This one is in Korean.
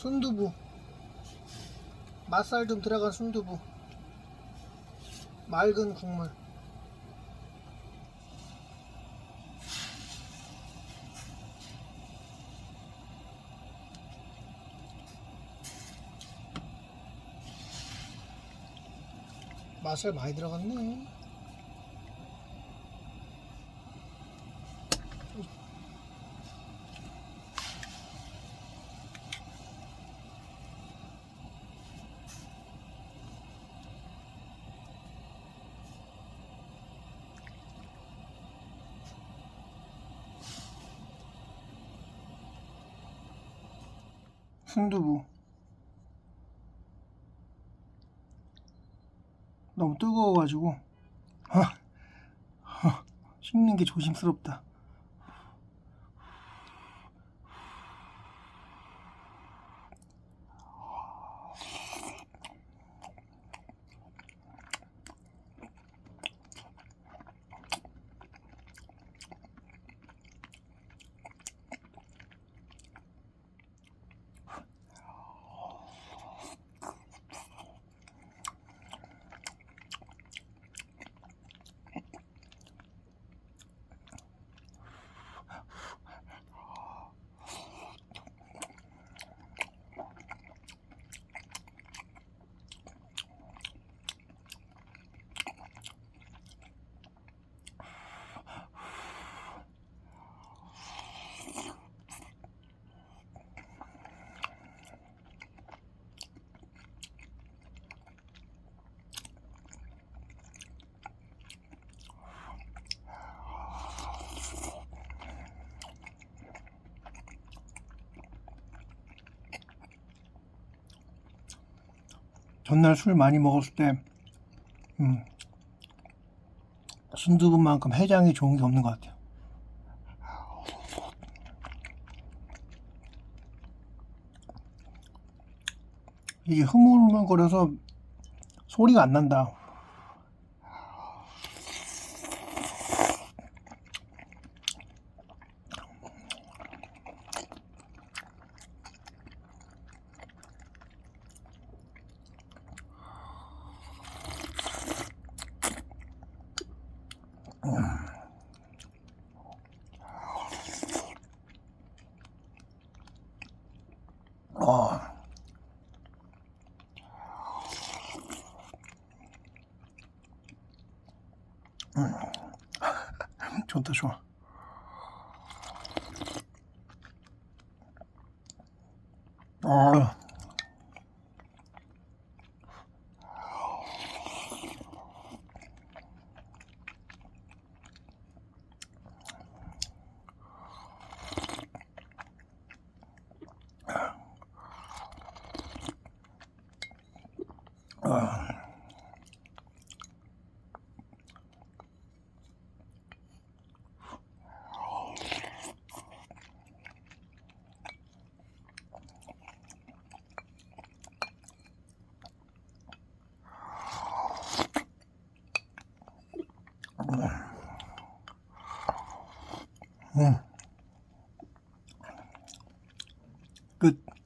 순두부. 맛살 좀 들어간 순두부. 맑은 국물. 맛살 많이 들어갔네 순두부. 너무 뜨거워가지고. 씹는 게 조심스럽다 전날 술 많이 먹었을 때 음, 순두부만큼 해장이 좋은 게 없는 것 같아요. 이게 흐물흐물거려서 소리가 안 난다. 아. 음. 좋다 좋아. 아. 음. 끝.